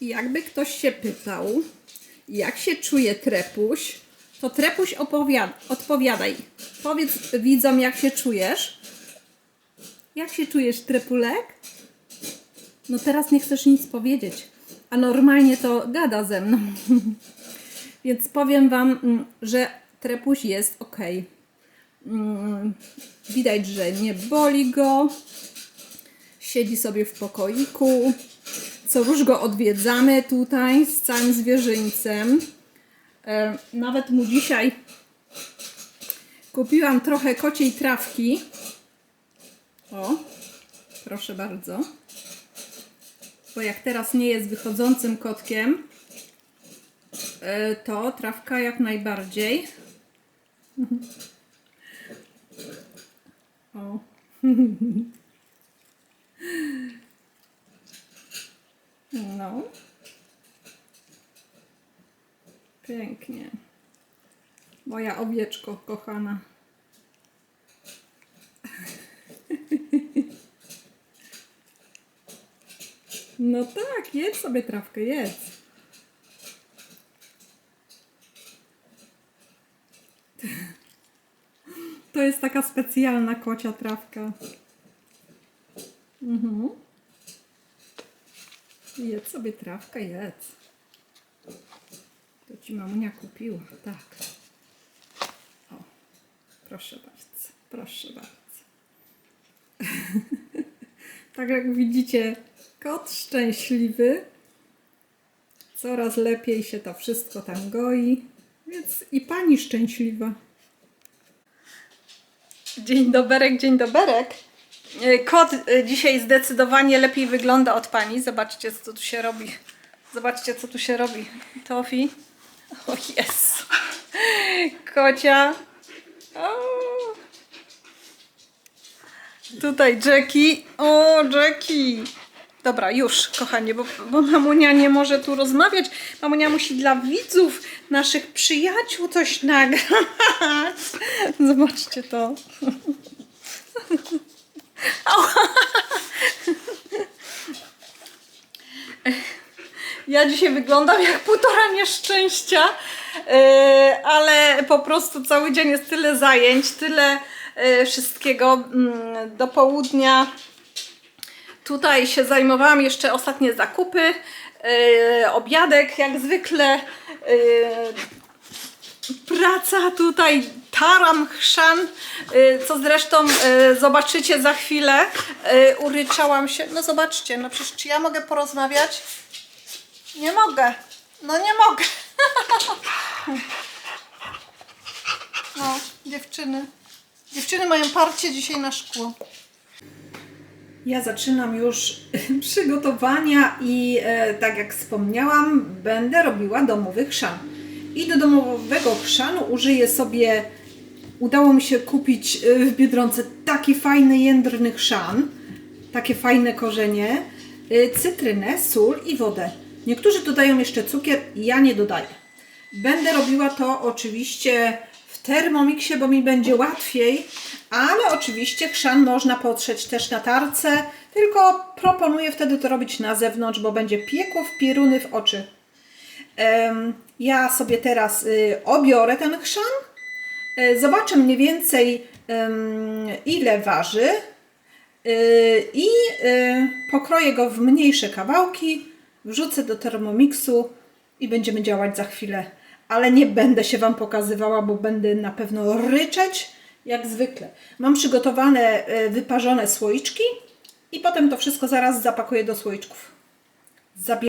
Jakby ktoś się pytał, jak się czuje trepuś, to trepuś odpowiadaj. Powiedz widzom, jak się czujesz. Jak się czujesz, trepulek? No teraz nie chcesz nic powiedzieć, a normalnie to gada ze mną. Więc powiem Wam, mm, że trepuś jest ok. Widać, że nie boli go. Siedzi sobie w pokoiku. Co róż go odwiedzamy tutaj z całym zwierzyńcem. E, Nawet mu dzisiaj kupiłam trochę kociej trawki. O, proszę bardzo. Bo jak teraz nie jest wychodzącym kotkiem, e, to trawka jak najbardziej. O. No. Pięknie. Moja owieczko kochana. No tak, jedz sobie trawkę, jedz. To jest taka specjalna kocia trawka. Mhm. Jedz sobie trawkę, jedz. To ci mamunia kupiła, tak. O, proszę bardzo, proszę bardzo. tak jak widzicie, kot szczęśliwy. Coraz lepiej się to wszystko tam goi, więc i pani szczęśliwa. Dzień doberek, dzień doberek. E, Kot e, dzisiaj zdecydowanie lepiej wygląda od pani. Zobaczcie, co tu się robi. Zobaczcie, co tu się robi. Tofi. O jest. Kocia. Tutaj Jackie. O, Jackie. Dobra, już, kochanie, bo, bo mamunia nie może tu rozmawiać. Mamunia musi dla widzów, naszych przyjaciół coś nagrać. Zobaczcie to. Ja dzisiaj wyglądam jak półtora nieszczęścia, yy, ale po prostu cały dzień jest tyle zajęć, tyle yy, wszystkiego mm, do południa. Tutaj się zajmowałam jeszcze ostatnie zakupy, yy, obiadek jak zwykle. Praca tutaj, taram, chrzan, y, co zresztą y, zobaczycie za chwilę. Y, Uryczałam się. No zobaczcie, no przecież czy ja mogę porozmawiać? Nie mogę. No nie mogę. No, dziewczyny. Dziewczyny mają parcie dzisiaj na szkło. Ja zaczynam już przygotowania i e, tak jak wspomniałam, będę robiła domowy chrzan. I do domowego chrzanu użyję sobie, udało mi się kupić e, w Biedronce taki fajny jędrny chrzan, takie fajne korzenie, e, cytrynę, sól i wodę. Niektórzy dodają jeszcze cukier, ja nie dodaję. Będę robiła to oczywiście w Thermomixie, bo mi będzie łatwiej, ale oczywiście chrzan można potrzeć też na tarce, tylko proponuję wtedy to robić na zewnątrz, bo będzie piekło w pieruny w oczy. Ja sobie teraz y, obiorę ten chrzan, y, zobaczę mniej więcej ile waży y, i y, pokroję go w mniejsze kawałki, wrzucę do Thermomixu i będziemy działać za chwilę. Ale nie będę się Wam pokazywała, bo będę na pewno ryczeć jak zwykle. Mam przygotowane y, wyparzone słoiczki i potem to wszystko zaraz zapakuję do słoiczków. Zabie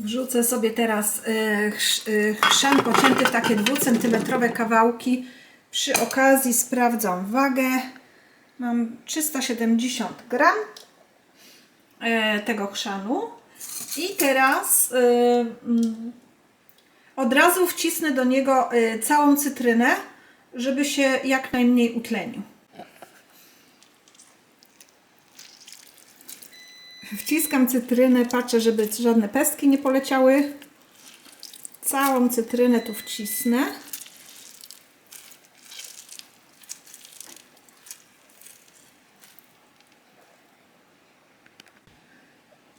Wrzucę sobie teraz chrz- y, chrzan pocięty w takie dwucentymetrowe kawałki. Przy okazji sprawdzam wagę. Mam 370 gram e, tego chrzanu. I teraz mm, od razu wcisnę do niego całą cytrynę, żeby się jak najmniej utlenił. Wciskam cytrynę, patrzę, żeby żadne pestki nie poleciały. Całą cytrynę tu wcisnę.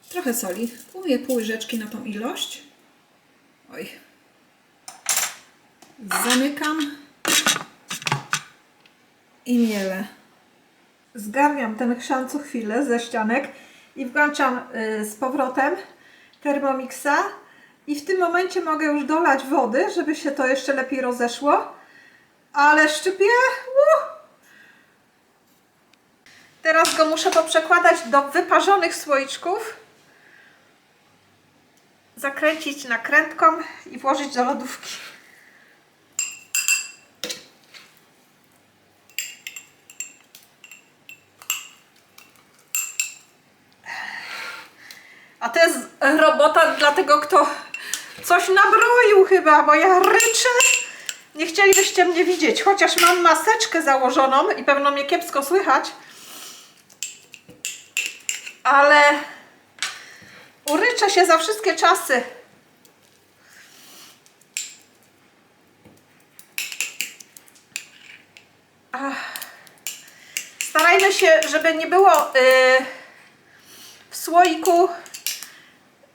Trochę soli. Mówię pół łyżeczki na tą ilość. Oj. Zamykam. I mielę. Zgarniam ten chrzan co chwilę ze ścianek i włączam y, z powrotem Thermomixa i w tym momencie mogę już dolać wody, żeby się to jeszcze lepiej rozeszło. Ale szczypie! Uh! Teraz go muszę poprzekładać do wyparzonych słoiczków. Zakręcić nakrętką i włożyć do lodówki. To jest robota dla tego, kto coś nabroił chyba, bo ja ryczę. Nie chcielibyście mnie widzieć, chociaż mam maseczkę założoną i pewno mnie kiepsko słychać. Ale uryczę się za wszystkie czasy. Ach. Starajmy się, żeby nie było yy, w słoiku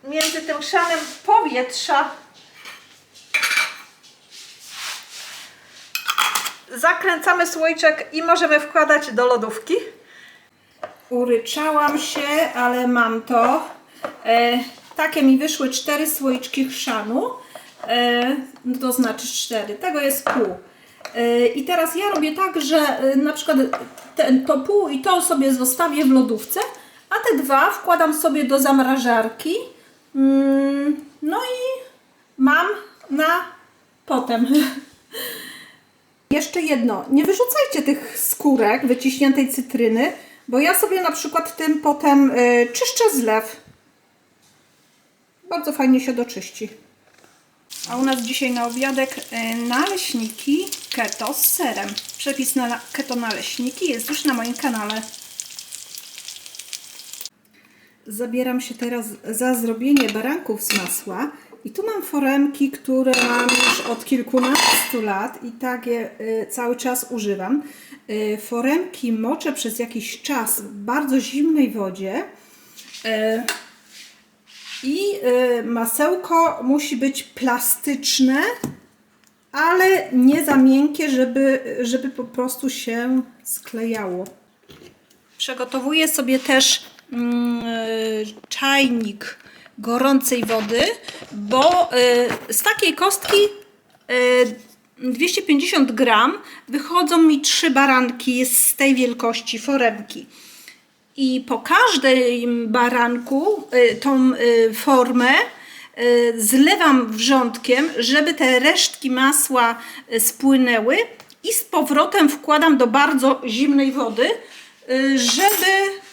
między tym szanem powietrza. Zakręcamy słoiczek i możemy wkładać do lodówki. Uryczałam się, ale mam to. E, takie mi wyszły cztery słoiczki chrzanu. E, no to znaczy cztery. Tego jest pół. E, I teraz ja robię tak, że e, na przykład ten, to pół i to sobie zostawię w lodówce, a te dwa wkładam sobie do zamrażarki. Mm, no i mam na potem. Jeszcze jedno, nie wyrzucajcie tych skórek wyciśniętej cytryny, bo ja sobie na przykład tym potem y, czyszczę zlew. Bardzo fajnie się doczyści. A u nas dzisiaj na obiadek y, naleśniki keto z serem. Przepis na keto naleśniki jest już na moim kanale. Zabieram się teraz za zrobienie baranków z masła. I tu mam foremki, które mam już od kilkunastu lat i tak je y, cały czas używam. Y, foremki moczę przez jakiś czas w bardzo zimnej wodzie. Y, I masełko musi być plastyczne, ale nie za miękkie, żeby, żeby po prostu się sklejało. Przygotowuję sobie też czajnik gorącej wody, bo y, z takiej kostki y, 250 gram wychodzą mi trzy baranki z tej wielkości foremki. I po każdym baranku y, tą y, formę y, zlewam wrzątkiem, żeby te resztki masła y, spłynęły i z powrotem wkładam do bardzo zimnej wody, y, żeby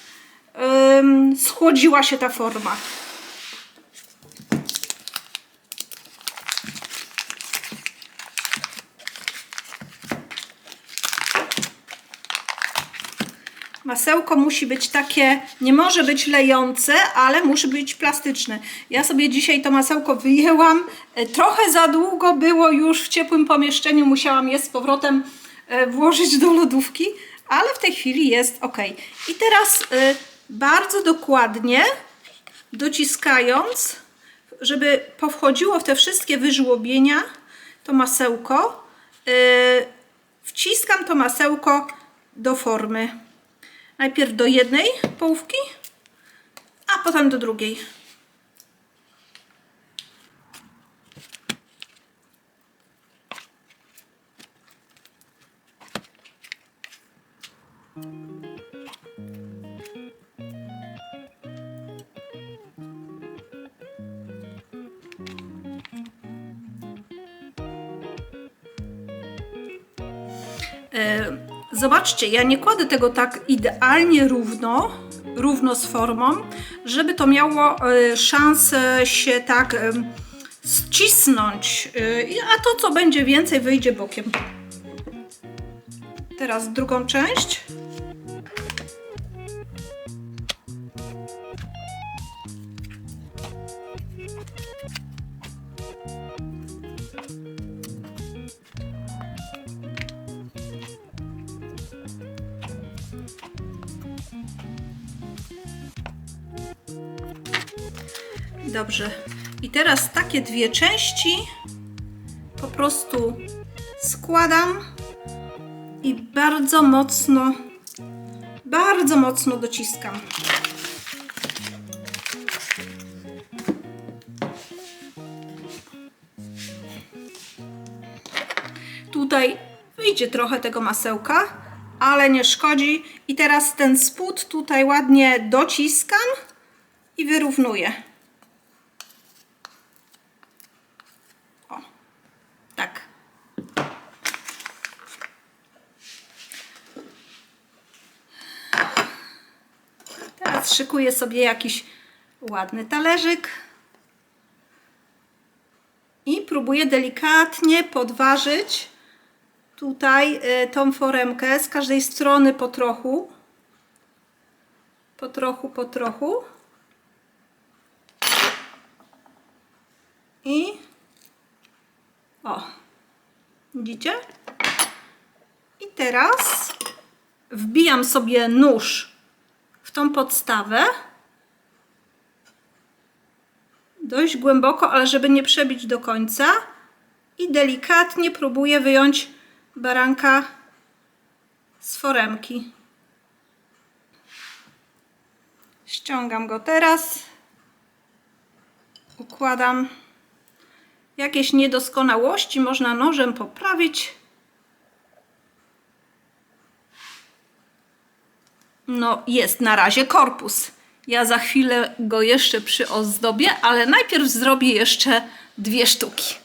ym, schłodziła się ta forma. Masełko musi być takie, nie może być lejące, ale musi być plastyczne. Ja sobie dzisiaj to masełko wyjęłam. E, Trochę za długo było już w ciepłym pomieszczeniu, musiałam je z powrotem e, włożyć do lodówki, ale w tej chwili jest ok. I teraz e, bardzo dokładnie dociskając, żeby powchodziło w te wszystkie wyżłobienia to masełko, e, wciskam to masełko do formy. Najpierw do jednej połówki, a potem do drugiej. E, Zobaczcie, ja nie kładę tego tak idealnie równo, równo z formą, żeby to miało e, szansę się tak ścisnąć, e, i- a to co będzie więcej wyjdzie bokiem. Teraz drugą część. Dobrze. I teraz takie dwie części po prostu składam i bardzo mocno, bardzo mocno dociskam. Tutaj wyjdzie trochę tego masełka, ale nie szkodzi. I teraz ten spód tutaj ładnie dociskam i wyrównuję. O, tak. Teraz szykuję sobie jakiś ładny talerzyk i próbuję delikatnie podważyć tutaj y, tą foremkę z każdej strony po trochu. Po trochu, po trochu. I o, widzicie? I teraz wbijam sobie nóż tą podstawę. Dość głęboko, ale żeby nie przebić do końca. I delikatnie próbuję wyjąć baranka z foremki. Ściągam go teraz. Układam. Jakieś niedoskonałości można nożem poprawić. No, jest na razie korpus. Ja za chwilę go jeszcze przyozdobię, ale najpierw zrobię jeszcze dwie sztuki.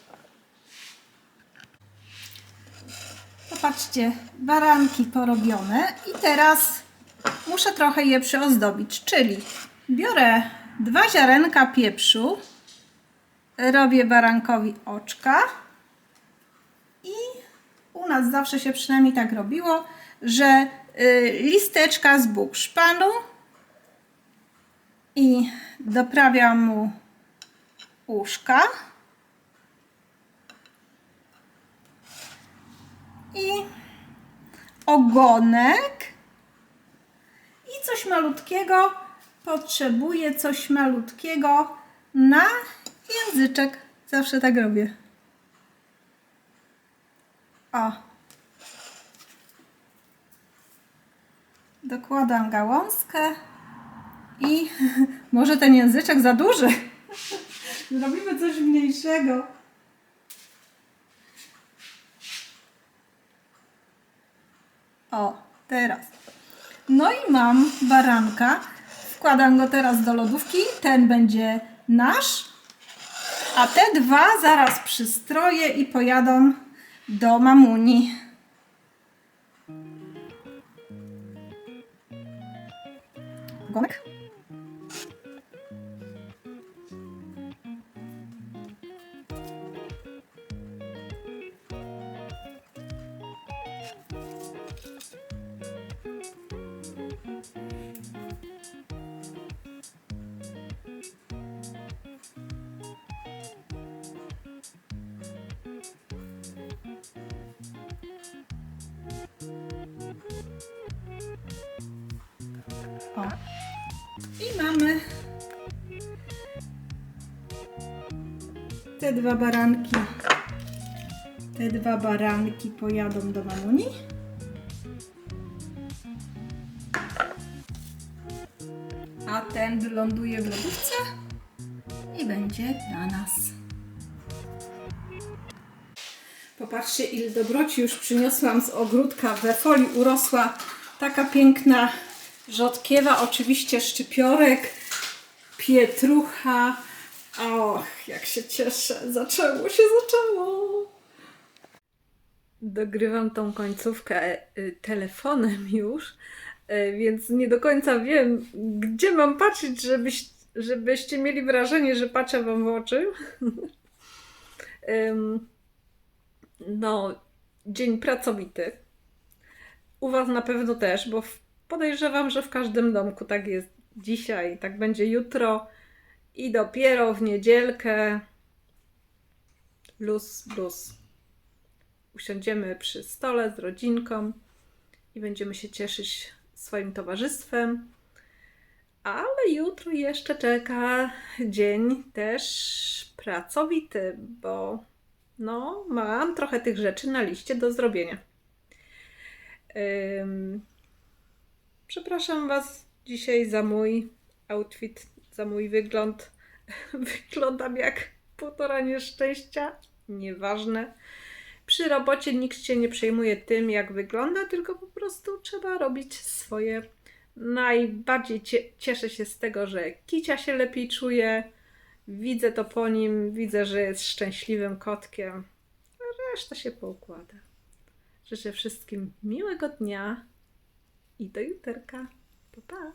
Popatrzcie, baranki porobione i teraz muszę trochę je przyozdobić, czyli biorę dwa ziarenka pieprzu, robię barankowi oczka i u nas zawsze się przynajmniej tak robiło, że listeczka z bukszpanu i doprawiam mu uszka i ogonek i coś malutkiego potrzebuję coś malutkiego na języczek. Zawsze tak robię. O. Dokładam gałązkę i może ten języczek za duży. Zrobimy coś mniejszego. O, teraz. No i mam baranka. Wkładam go teraz do lodówki. Ten będzie nasz. A te dwa zaraz przystroję i pojadą do mamuni. Gomek? O. I mamy te dwa baranki. Te dwa baranki pojadą do mamuni. A ten wyląduje w lodówce i będzie dla nas. Popatrzcie, ile dobroci już przyniosłam z ogródka. We folii urosła taka piękna rzodkiewa, oczywiście szczypiorek, pietrucha. Och, jak się cieszę. Zaczęło się, zaczęło. Dogrywam tą końcówkę y, telefonem już, y, więc nie do końca wiem, gdzie mam patrzeć, żebyś, żebyście mieli wrażenie, że patrzę wam w oczy. No, dzień pracowity. U was na pewno też, bo w- podejrzewam, że w każdym domku tak jest dzisiaj, tak będzie jutro i dopiero w niedzielkę luz, luz. Usiądziemy przy stole z rodzinką i będziemy się cieszyć swoim towarzystwem. Ale jutro jeszcze czeka dzień też pracowity, bo no, mam trochę tych rzeczy na liście do zrobienia. Ym, przepraszam Was dzisiaj za mój outfit, za mój wygląd. Wyglądam jak półtora nieszczęścia. Nieważne. Przy robocie nikt się nie przejmuje tym, jak wygląda, tylko po prostu trzeba robić swoje. Najbardziej cie- cieszę się z tego, że Kicia się lepiej czuje. Widzę to po nim, widzę, że jest szczęśliwym kotkiem. Reszta się poukłada. Życzę wszystkim miłego dnia i do juterka. Pa, pa.